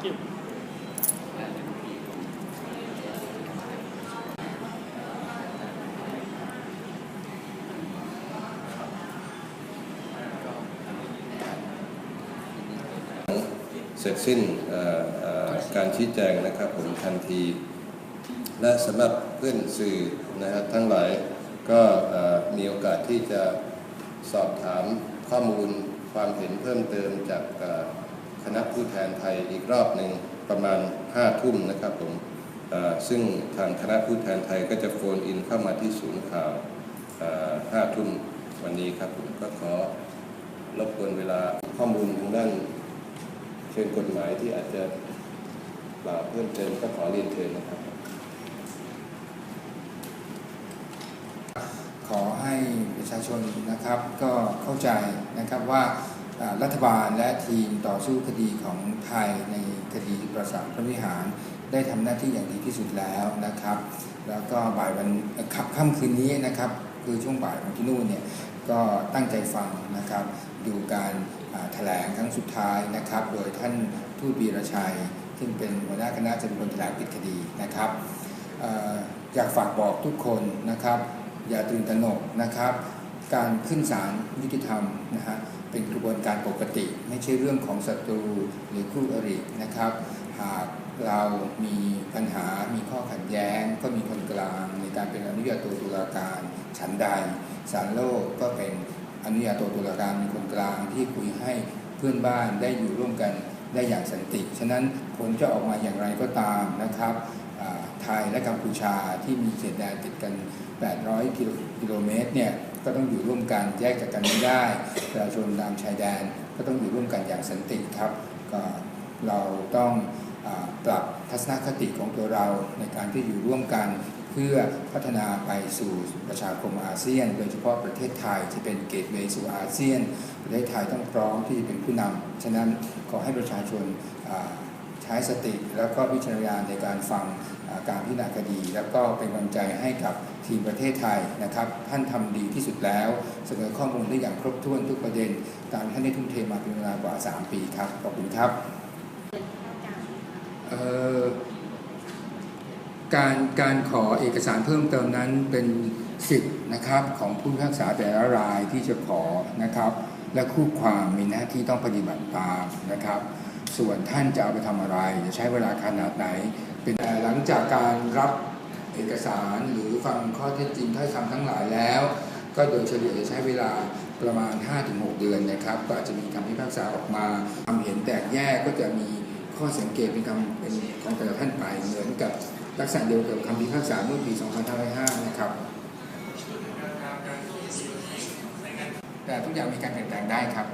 เสร็จสิ้นการชี้แจงนะครับผมทันที และสำหรับเพื่อนสื่อนะครับทั้งหลายก็มีโอกาสที่จะสอบถามข้อมูลความเห็นเพิ่มเติมจาก ณะผู้แทนไทยอีกรอบหนึ่งประมาณ5ทุ่มนะครับผมซึ่งทางคณะผู้แทนไทยก็จะโฟนอินเข้ามาที่ศูนย์ข่าว5ทุ่มวันนี้ครับผมก็ขอรบกวนเวลาข้อมูลทางด้านเชิงกฎหมายที่อาจจะกล่าวเพิ่มเติมก็ขอเรียนเชิญนะครับ ขอให้ประชาชนนะครับก็เข้าใจนะครับว่า รัฐบาลและทีมต่อสู้คดีของไทยในคดีประสาทพระวิหาร ได้ทำหน้าที่อย่างดีที่สุดแล้วนะครับ แล้วก็บ่ายวันเอ่อค่ำคืนนี้นะครับคือช่วงบ่ายของที่นู่นเนี่ยก็ตั้งใจฟังนะครับ ดูการแถลงครั้งสุดท้ายนะครับ โดยท่านทูตวีรชัย ซึ่งเป็นหัวหน้าคณะจะเป็นคนแถลงปิดคดีนะครับอยากฝากบอกทุกคนนะครับ อย่าตื่นตระหนกนะครับ การขึ้นศาลยุติธรรมนะฮะเป็นกระบวนการปกติ ไม่ใช่เรื่องของศัตรูหรือคู่อรินะครับ หากเรามีปัญหา มีข้อขัดแย้ง ก็มีคนกลางในการเป็นอนุญาโตตุลาการฉันใดศาลโลกก็เป็นอนุญาโตตุลาการมีคนกลางที่คุยให้เพื่อนบ้านได้อยู่ร่วมกันได้อย่างสันติ ฉะนั้นผลจะออกมาอย่างไรก็ตามนะครับ ทยและกัมพูชาที่มีเขตแดนติดกัน 800กิโลกิโลเมตรเนี่ยก็ต้องอยู่ร่วมกันแยกจากกันไม่ได้ประชาชนตามชายแดนก็ต้องอยู่ร่วมกันอย่างสันติครับก็เราต้องอปรับทัศนคติของตัวเราในการที่อยู่ร่วมกันเพื่อพัฒนาไปสู่ประชาคมอาเซียน โดยเฉพาะประเทศไทยที่เป็นเกตเวย์สู่อาเซียน ประเทศไทยต้องพร้อมที่จะเป็นผู้นำฉะนั้นขอให้ประชาชนใช้สติแล้วก็วิจารณญาณในการฟัง การพิจารณาคดี แล้วก็เป็นกำลังใจให้กับทีมประเทศไทยนะครับ ท่านทำดีที่สุดแล้ว เสนอข้อมูลได้อย่างครบถ้วนทุกประเด็น ตามท่านได้ทุ่มเทมาเป็นเวลากว่า 3 ปีครับ ขอบคุณครับการการขอเอกสารเพิ่มเติมนั้นเป็นสิทธิ์นะครับของผู้พิพากษาแต่ละรายที่จะขอนะครับ และคู่ความมีหน้าที่ต้องปฏิบัติตามนะครับ ส่วนท่านจะเอาไปทำอะไร จะใช้เวลาขนาดไหน เป็นแต่หลังจากการรับเอกสารหรือฟังข้อเท็จจริงถ้อยคำทั้งหลายแล้ว ก็โดยเฉลี่ยจะใช้เวลาประมาณ 5-6 เดือนนะครับกว่าจะมีคำพิพากษาออกมาคำเห็นแตกแยกก็จะมีข้อสังเกตเป็นคำเป็นของแต่ละท่านไปเหมือนกับลักษณะเดียวกับคำพิพากษาเมื่อปี 2505 นะครับ แต่ทุกอย่างมีการเปลี่ยนแปลงได้ครับ